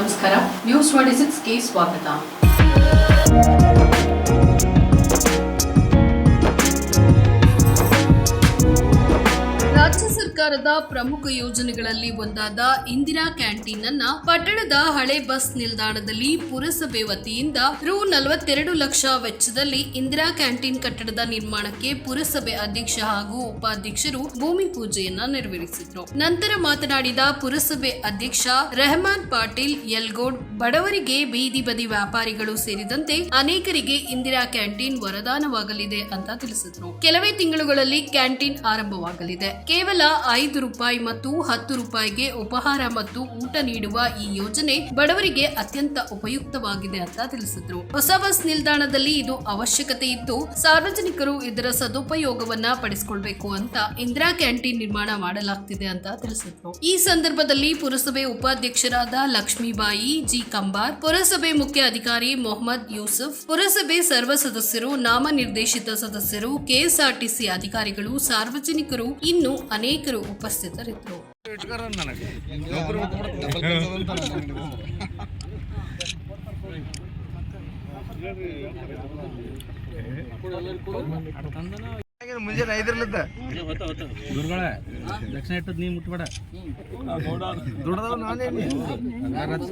ನಮಸ್ಕಾರ. News twenty ಸಿಕ್ಸ್ಗೆ ಸ್ವಾಗತ. ಸರ್ಕಾರದ ಪ್ರಮುಖ ಯೋಜನೆಗಳಲ್ಲಿ ಒಂದಾದ ಇಂದಿರಾ ಕ್ಯಾಂಟೀನ್ ಅನ್ನ ಪಟ್ಟಣದ ಹಳೆ ಬಸ್ ನಿಲ್ದಾಣದಲ್ಲಿ ಪುರಸಭೆ ವತಿಯಿಂದ ರು ನಲವತ್ತೆರಡು ಲಕ್ಷ ವೆಚ್ಚದಲ್ಲಿ ಇಂದಿರಾ ಕ್ಯಾಂಟೀನ್ ಕಟ್ಟಡದ ನಿರ್ಮಾಣಕ್ಕೆ ಪುರಸಭೆ ಅಧ್ಯಕ್ಷ ಹಾಗೂ ಉಪಾಧ್ಯಕ್ಷರು ಭೂಮಿ ಪೂಜೆಯನ್ನ ನೆರವೇರಿಸಿದ್ರು. ನಂತರ ಮಾತನಾಡಿದ ಪುರಸಭೆ ಅಧ್ಯಕ್ಷ ರೆಹಮಾನ್ ಪಾಟೀಲ್, ಯಲ್ಗೋಡ್, ಬಡವರಿಗೆ ಬೀದಿ ಬದಿ ವ್ಯಾಪಾರಿಗಳು ಸೇರಿದಂತೆ ಅನೇಕರಿಗೆ ಇಂದಿರಾ ಕ್ಯಾಂಟೀನ್ ವರದಾನವಾಗಲಿದೆ ಅಂತ ತಿಳಿಸಿದ್ರು. ಕೆಲವೇ ತಿಂಗಳುಗಳಲ್ಲಿ ಕ್ಯಾಂಟೀನ್ ಆರಂಭವಾಗಲಿದೆ. ಕೇವಲ ಐದು ರೂಪಾಯಿ ಮತ್ತು ಹತ್ತು ರೂಪಾಯಿಗೆ ಉಪಹಾರ ಮತ್ತು ಊಟ ನೀಡುವ ಈ ಯೋಜನೆ ಬಡವರಿಗೆ ಅತ್ಯಂತ ಉಪಯುಕ್ತವಾಗಿದೆ ಅಂತ ತಿಳಿಸಿದ್ರು. ಹೊಸ ಬಸ್ ನಿಲ್ದಾಣದಲ್ಲಿ ಇದು ಅವಶ್ಯಕತೆ ಇದ್ದು ಸಾರ್ವಜನಿಕರು ಇದರ ಸದುಪಯೋಗವನ್ನ ಪಡಿಸಿಕೊಳ್ಬೇಕು ಅಂತ ಇಂದಿರಾ ಕ್ಯಾಂಟೀನ್ ನಿರ್ಮಾಣ ಮಾಡಲಾಗ್ತಿದೆ ಅಂತ ತಿಳಿಸಿದ್ರು. ಈ ಸಂದರ್ಭದಲ್ಲಿ ಪುರಸಭೆ ಉಪಾಧ್ಯಕ್ಷರಾದ ಲಕ್ಷ್ಮೀಬಾಯಿ ಜಿ ಕಂಬಾರ್, ಪುರಸಭೆ ಮುಖ್ಯ ಅಧಿಕಾರಿ ಮೊಹಮ್ಮದ್ ಯೂಸುಫ್, ಪುರಸಭೆ ಸರ್ವ ಸದಸ್ಯರು, ನಾಮನಿರ್ದೇಶಿತ ಸದಸ್ಯರು, ಕೆಎಸ್ಆರ್ಟಿಸಿ ಅಧಿಕಾರಿಗಳು, ಸಾರ್ವಜನಿಕರು, ಇನ್ನು ಅನೇಕರು ಬಿಟ್ಬಿಡ್ತೀನಿ. ಮುಂಜಾನೆ ಐದರ್ಲಿದ್ದ ದುರ್ಗಳ ದಕ್ಷಿಣ ಇಟ್ಟದ್ ನೀ ಮುಟ್ಬೇಡ ದುಡ್ದವ ನಾನೇನಿ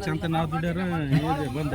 ಚಂತ ನಾವು ದುಡ್ಯಾರ ಬಂದ್